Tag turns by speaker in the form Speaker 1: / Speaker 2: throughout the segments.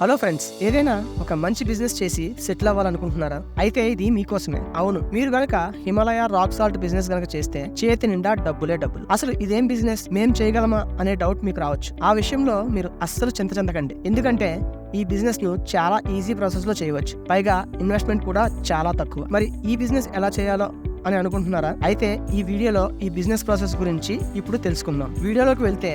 Speaker 1: Hello friends ఏదైనా ఒక మంచి బిజినెస్ చేసి సెటిల్ అవ్వాలనుకుంటున్నారా? అయితే ఇది మీకోసమే. అవును మీరు గనక హిమాలయ రాక్ సాల్ట్ బిజినెస్ గనక చేస్తే చేతి నిండా డబ్బులే డబ్బులు. అసలు ఇదేం బిజినెస్? మేం చేయగలమా అనే డౌట్ మీకు రావచ్చు. ఆ విషయంలో మీరు అస్సలు చింత చెందకండి. ఎందుకంటే ఈ బిజినెస్ను చాలా ఈజీ ప్రాసెస్లో చేయవచ్చు. పైగా ఇన్వెస్ట్మెంట్ కూడా చాలా తక్కువ. మరి ఈ బిజినెస్ ఎలా చేయాలో అని అనుకుంటున్నారా? అయితే ఈ వీడియోలో ఈ బిజినెస్ ప్రాసెస్ గురించి ఇప్పుడు తెలుసుకుందాం. వీడియోలోకి వెళ్తే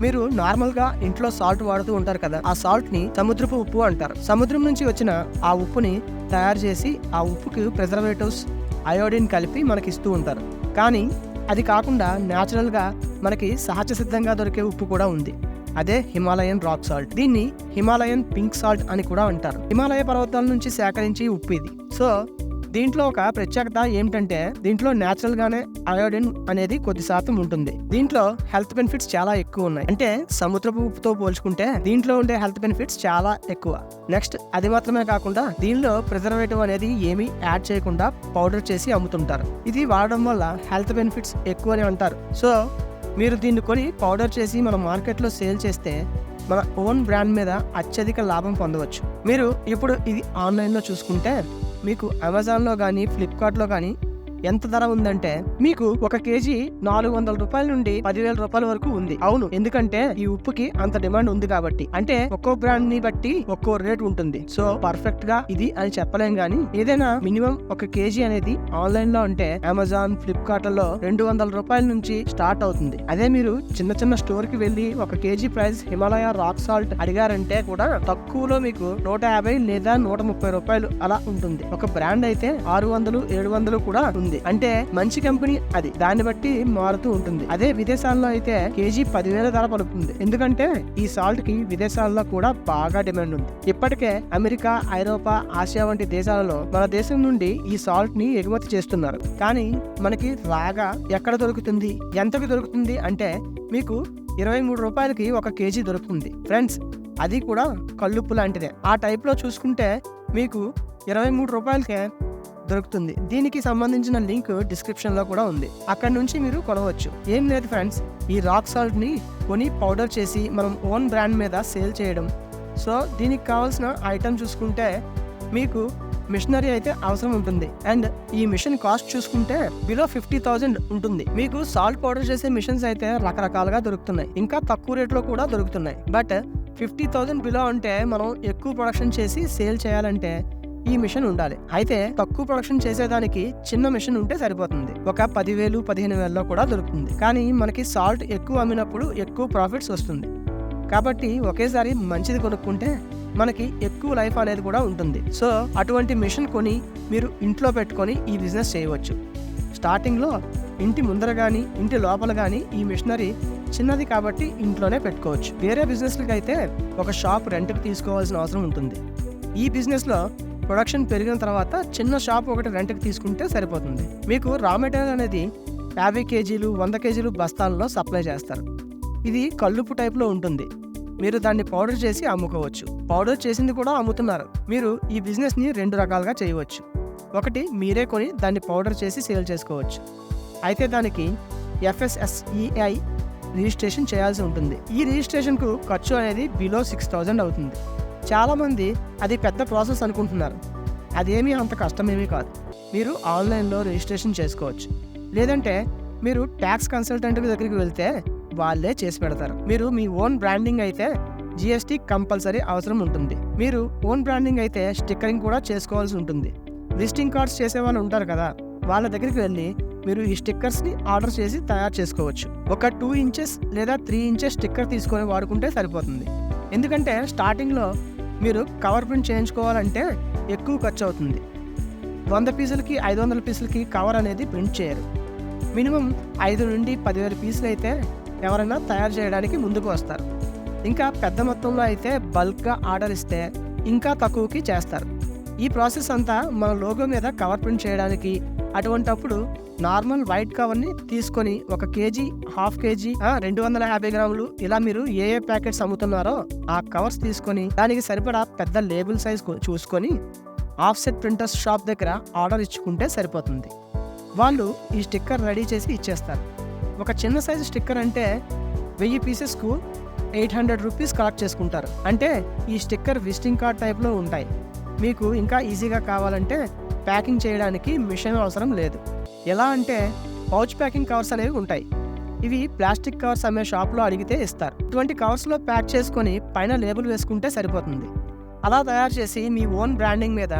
Speaker 1: మీరు నార్మల్గా ఇంట్లో సాల్ట్ వాడుతూ ఉంటారు కదా ఆ సాల్ట్ని సముద్రపు ఉప్పు అంటారు. సముద్రం నుంచి వచ్చిన ఆ ఉప్పుని తయారు చేసి ఆ ఉప్పుకి ప్రిజర్వేటివ్స్ అయోడిన్ కలిపి మనకి ఇస్తూ ఉంటారు. కానీ అది కాకుండా న్యాచురల్గా మనకి సహజ సిద్ధంగా దొరికే ఉప్పు కూడా ఉంది. అదే హిమాలయన్ రాక్ సాల్ట్. దీన్ని హిమాలయన్ పింక్ సాల్ట్ అని కూడా అంటారు. హిమాలయ పర్వతాల నుంచి సేకరించి ఉప్పు ఇది. సో దీంట్లో ఒక ప్రత్యేకత ఏమిటంటే దీంట్లో నేచురల్ గానే అయోడిన్ అనేది కొద్ది శాతం ఉంటుంది. దీంట్లో హెల్త్ బెనిఫిట్స్ చాలా ఎక్కువ ఉన్నాయి. అంటే సముద్రపు ఉప్పుతో పోల్చుకుంటే దీంట్లో ఉండే హెల్త్ బెనిఫిట్స్ చాలా ఎక్కువ. నెక్స్ట్ అది మాత్రమే కాకుండా దీనిలో ప్రిజర్వేటివ్ అనేది ఏమీ యాడ్ చేయకుండా పౌడర్ చేసి అమ్ముతుంటారు. ఇది వాడడం వల్ల హెల్త్ బెనిఫిట్స్ ఎక్కువనే అంటారు. సో మీరు దీన్ని కొని పౌడర్ చేసి మన మార్కెట్లో సేల్ చేస్తే మన ఓన్ బ్రాండ్ మీద అత్యధిక లాభం పొందవచ్చు. మీరు ఇప్పుడు ఇది ఆన్లైన్లో చూసుకుంటే మీకు అమెజాన్లో కానీ ఫ్లిప్కార్ట్లో కానీ ఎంత ధర ఉందంటే మీకు ఒక కేజీ నాలుగు వందల రూపాయల నుండి పదివేల రూపాయల వరకు ఉంది. అవును ఎందుకంటే ఈ ఉప్పుకి అంత డిమాండ్ ఉంది కాబట్టి. అంటే ఒక్కో బ్రాండ్ని బట్టి ఒక్కో రేట్ ఉంటుంది. సో పర్ఫెక్ట్గా ఇది అని చెప్పలేం గానీ ఏదైనా మినిమం ఒక కేజీ అనేది ఆన్లైన్లో అంటే అమెజాన్ ఫ్లిప్కార్ట్లో రెండు వందల రూపాయల నుంచి స్టార్ట్ అవుతుంది. అదే మీరు చిన్న చిన్న స్టోర్కి వెళ్ళి ఒక KG price Himalaya rock salt అడిగారంటే కూడా తక్కువలో మీకు నూట యాభై లేదా నూట ముప్పై రూపాయలు అలా ఉంటుంది. ఒక బ్రాండ్ అయితే ఆరు వందలు ఏడు వందలు కూడా ఉంది. అంటే మంచి కంపెనీ అది. దాన్ని బట్టి మారుతూ ఉంటుంది. అదే విదేశాల్లో అయితే కేజీ పదివేల ధర పలుకుతుంది. ఎందుకంటే ఈ సాల్ట్కి విదేశాల్లో కూడా బాగా డిమాండ్ ఉంది. ఇప్పటికే అమెరికా ఐరోపా ఆసియా వంటి దేశాలలో మన దేశం నుండి ఈ సాల్ట్ని ఎగుమతి చేస్తున్నారు. కానీ మనకి రాగా ఎక్కడ దొరుకుతుంది ఎంతకు దొరుకుతుంది అంటే మీకు ఇరవై మూడు రూపాయలకి ఒక కేజీ దొరుకుతుంది. ఫ్రెండ్స్ అది కూడా కల్లుప్పు లాంటిదే. ఆ టైప్లో చూసుకుంటే మీకు ఇరవై మూడు రూపాయలకే దొరుకుతుంది. దీనికి సంబంధించిన లింక్ డిస్క్రిప్షన్లో కూడా ఉంది. అక్కడ నుంచి మీరు కొనవచ్చు ఏం లేదు ఫ్రెండ్స్ ఈ రాక్ సాల్ట్ని కొని పౌడర్ చేసి మనం ఓన్ బ్రాండ్ మీద సేల్ చేయడం. సో దీనికి కావాల్సిన ఐటమ్ చూసుకుంటే మీకు మిషనరీ అయితే అవసరం ఉంటుంది. అండ్ ఈ మిషన్ కాస్ట్ చూసుకుంటే బిలో ఫిఫ్టీ థౌజండ్ ఉంటుంది. మీకు సాల్ట్ పౌడర్ చేసే మిషన్స్ అయితే రకరకాలుగా దొరుకుతున్నాయి. ఇంకా తక్కువ రేట్లో కూడా దొరుకుతున్నాయి. బట్ ఫిఫ్టీ థౌజండ్ బిలో అంటే మనం ఎక్కువ ప్రొడక్షన్ చేసి సేల్ చేయాలంటే ఈ మిషన్ ఉండాలి. అయితే తక్కువ ప్రొడక్షన్ చేసేదానికి చిన్న మిషన్ ఉంటే సరిపోతుంది. ఒక పదివేలు పదిహేను వేలలో కూడా దొరుకుతుంది. కానీ మనకి సాల్ట్ ఎక్కువ అమ్మినప్పుడు ఎక్కువ ప్రాఫిట్స్ వస్తుంది. కాబట్టి ఒకేసారి మంచిది కొనుక్కుంటే మనకి ఎక్కువ లైఫ్ అనేది కూడా ఉంటుంది. సో అటువంటి మిషన్ కొని మీరు ఇంట్లో పెట్టుకొని ఈ బిజినెస్ చేయవచ్చు. స్టార్టింగ్లో ఇంటి ముందర కానీ ఇంటి లోపల కానీ ఈ మిషనరీ చిన్నది కాబట్టి ఇంట్లోనే పెట్టుకోవచ్చు. వేరే బిజినెస్లకి అయితే ఒక షాప్ రెంట్కి తీసుకోవాల్సిన అవసరం ఉంటుంది. ఈ బిజినెస్లో ప్రొడక్షన్ పెరిగిన తర్వాత చిన్న షాప్ ఒకటి రెంట్కి తీసుకుంటే సరిపోతుంది. మీకు రా మెటీరియల్ అనేది యాభై కేజీలు వంద కేజీలు బస్తాల్లో సప్లై చేస్తారు. ఇది కల్లుపు టైప్లో ఉంటుంది. మీరు దాన్ని పౌడర్ చేసి అమ్ముకోవచ్చు. పౌడర్ చేసింది కూడా అమ్ముతున్నారు. మీరు ఈ బిజినెస్ని రెండు రకాలుగా చేయవచ్చు. ఒకటి మీరే కొని దాన్ని పౌడర్ చేసి సేల్ చేసుకోవచ్చు. అయితే దానికి ఎఫ్ఎస్ఎస్ఈఐ రిజిస్ట్రేషన్ చేయాల్సి ఉంటుంది. ఈ రిజిస్ట్రేషన్కు ఖర్చు అనేది బిలో సిక్స్ థౌజండ్ అవుతుంది. చాలామంది అది పెద్ద ప్రాసెస్ అనుకుంటున్నారు. అదేమీ అంత కష్టమేమీ కాదు. మీరు ఆన్లైన్లో రిజిస్ట్రేషన్ చేసుకోవచ్చు. లేదంటే మీరు ట్యాక్స్ కన్సల్టెంట్ దగ్గరికి వెళ్తే వాళ్ళే చేసి పెడతారు. మీరు మీ ఓన్ బ్రాండింగ్ అయితే జిఎస్టీ కంపల్సరీ అవసరం ఉంటుంది. మీరు ఓన్ బ్రాండింగ్ అయితే స్టిక్కరింగ్ కూడా చేసుకోవాల్సి ఉంటుంది. విజిటింగ్ కార్డ్స్ చేసే వాళ్ళు ఉంటారు కదా వాళ్ళ దగ్గరికి వెళ్ళి మీరు ఈ స్టిక్కర్స్ని ఆర్డర్ చేసి తయారు చేసుకోవచ్చు. ఒక టూ ఇంచెస్ లేదా త్రీ ఇంచెస్ స్టిక్కర్ తీసుకొని వాడుకుంటే సరిపోతుంది. ఎందుకంటే స్టార్టింగ్లో మీరు కవర్ ప్రింట్ చేయించుకోవాలంటే ఎక్కువ ఖర్చు అవుతుంది. వంద పీసులకి ఐదు వందల పీసులకి కవర్ అనేది ప్రింట్ చేయరు. మినిమం ఐదు నుండి పదివేల పీసులు అయితే ఎవరైనా తయారు చేయడానికి ముందుకు వస్తారు. ఇంకా పెద్ద మొత్తంలో అయితే బల్క్గా ఆర్డర్ ఇస్తే ఇంకా తక్కువకి చేస్తారు. ఈ ప్రాసెస్ అంతా మన లోగో మీద కవర్ ప్రింట్ చేయడానికి అటువంటప్పుడు నార్మల్ వైట్ కవర్ని తీసుకొని ఒక కేజీ హాఫ్ కేజీ రెండు వందల యాభై గ్రాములు ఇలా మీరు ఏ ఏ ప్యాకెట్స్ అమ్ముతున్నారో ఆ కవర్స్ తీసుకొని దానికి సరిపడా పెద్ద లేబుల్ సైజ్ చూసుకొని ఆఫ్సెట్ ప్రింటర్స్ షాప్ దగ్గర ఆర్డర్ ఇచ్చుకుంటే సరిపోతుంది. వాళ్ళు ఈ స్టిక్కర్ రెడీ చేసి ఇచ్చేస్తారు. ఒక చిన్న సైజు స్టిక్కర్ అంటే వెయ్యి పీసెస్కు ఎయిట్ హండ్రెడ్ రూపీస్ కలెక్ట్ చేసుకుంటారు. అంటే ఈ స్టిక్కర్ విజిటింగ్ కార్డ్ టైప్లో ఉంటాయి. మీకు ఇంకా ఈజీగా కావాలంటే ప్యాకింగ్ చేయడానికి మిషన్ అవసరం లేదు. ఎలా అంటే పౌచ్ ప్యాకింగ్ కవర్స్ అనేవి ఉంటాయి. ఇవి ప్లాస్టిక్ కవర్స్ అమ్మే షాప్లో అడిగితే ఇస్తారు. ఇటువంటి కవర్స్లో ప్యాక్ చేసుకొని పైన లేబుల్ వేసుకుంటే సరిపోతుంది. అలా తయారు చేసి మీ ఓన్ బ్రాండింగ్ మీద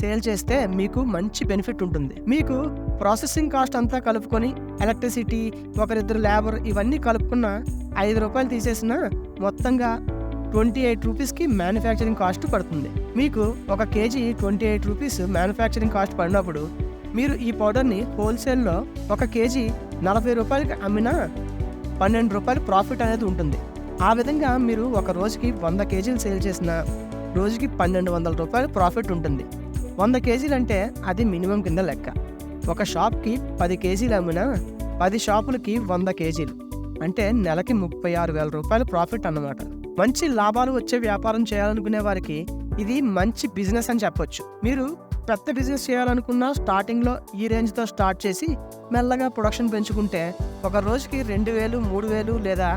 Speaker 1: సేల్ చేస్తే మీకు మంచి బెనిఫిట్ ఉంటుంది. మీకు ప్రాసెసింగ్ కాస్ట్ అంతా కలుపుకొని ఎలక్ట్రిసిటీ ఒకరిద్దరు లేబర్ ఇవన్నీ కలుపుకున్న ఐదు రూపాయలు తీసేసిన మొత్తంగా ట్వంటీ ఎయిట్ రూపీస్కి మ్యానుఫ్యాక్చరింగ్ కాస్ట్ పడుతుంది. మీకు ఒక KG twenty eight rupees manufacturing cost పడినప్పుడు మీరు ఈ పౌడర్ని హోల్సేల్లో ఒక కేజీ నలభై రూపాయలకి అమ్మినా పన్నెండు రూపాయలు ప్రాఫిట్ అనేది ఉంటుంది. ఆ విధంగా మీరు ఒక రోజుకి వంద కేజీలు సేల్ చేసిన రోజుకి పన్నెండు వందల రూపాయలు ప్రాఫిట్ ఉంటుంది. వంద కేజీలు అంటే అది మినిమం కింద లెక్క. ఒక షాప్కి పది కేజీలు అమ్మినా పది షాపులకి వంద కేజీలు. అంటే నెలకి ముప్పై ఆరు వేల రూపాయలు ప్రాఫిట్ అన్నమాట. మంచి లాభాలు వచ్చే వ్యాపారం చేయాలనుకునే వారికి ఇది మంచి బిజినెస్ అని చెప్పొచ్చు. మీరు పెద్ద బిజినెస్ చేయాలనుకున్న స్టార్టింగ్లో ఈ రేంజ్తో స్టార్ట్ చేసి మెల్లగా ప్రొడక్షన్ పెంచుకుంటే ఒక రోజుకి రెండు వేలు మూడు వేలు లేదా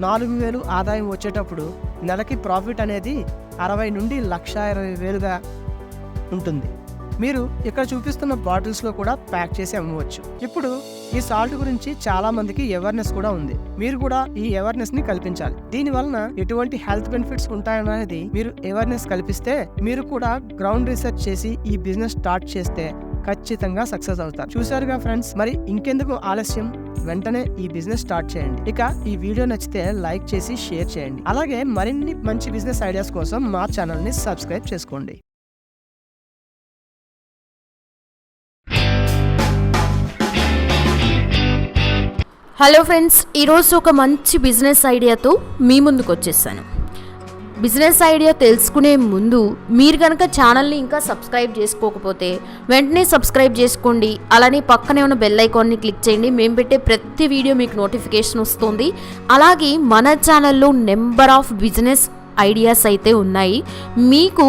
Speaker 1: నాలుగు వేలు ఆదాయం వచ్చేటప్పుడు నెలకి ప్రాఫిట్ అనేది అరవై నుండి లక్ష ఇరవై వేలుగా ఉంటుంది. మీరు ఇక్కడ చూపిస్తున్న బాటిల్స్లో కూడా ప్యాక్ చేసి అమ్మవచ్చు. ఇప్పుడు ఈ సాల్ట్ గురించి చాలా మందికి అవేర్నెస్ కూడా ఉంది. మీరు కూడా ఈ అవేర్నెస్ని కల్పించాలి. దీని వలన ఎటువంటి హెల్త్ బెనిఫిట్స్ ఉంటాయనేది మీరు అవేర్నెస్ కల్పిస్తే మీరు కూడా గ్రౌండ్ రీసెర్చ్ చేసి ఈ బిజినెస్ స్టార్ట్ చేస్తే ఖచ్చితంగా సక్సెస్ అవుతారు. చూసారుగా ఫ్రెండ్స్ మరి ఇంకెందుకు ఆలస్యం? వెంటనే ఈ బిజినెస్ స్టార్ట్ చేయండి. ఇక ఈ వీడియో నచ్చితే లైక్ చేసి షేర్ చేయండి. అలాగే మరిన్ని మంచి బిజినెస్ ఐడియాస్ కోసం మా ఛానల్ని సబ్స్క్రైబ్ చేసుకోండి.
Speaker 2: హలో ఫ్రెండ్స్ ఈరోజు ఒక మంచి బిజినెస్ ఐడియాతో మీ ముందుకు వచ్చేసాను. బిజినెస్ ఐడియా తెలుసుకునే ముందు మీరు కనుక ఛానల్ని ఇంకా సబ్స్క్రైబ్ చేసుకోకపోతే వెంటనే సబ్స్క్రైబ్ చేసుకోండి. అలానే పక్కనే ఉన్న బెల్ ఐకాన్ని క్లిక్ చేయండి. మేము పెట్టే ప్రతి వీడియో మీకు నోటిఫికేషన్ వస్తుంది. అలాగే మన ఛానల్లో నెంబర్ ఆఫ్ బిజినెస్ ఐడియాస్ అయితే ఉన్నాయి. మీకు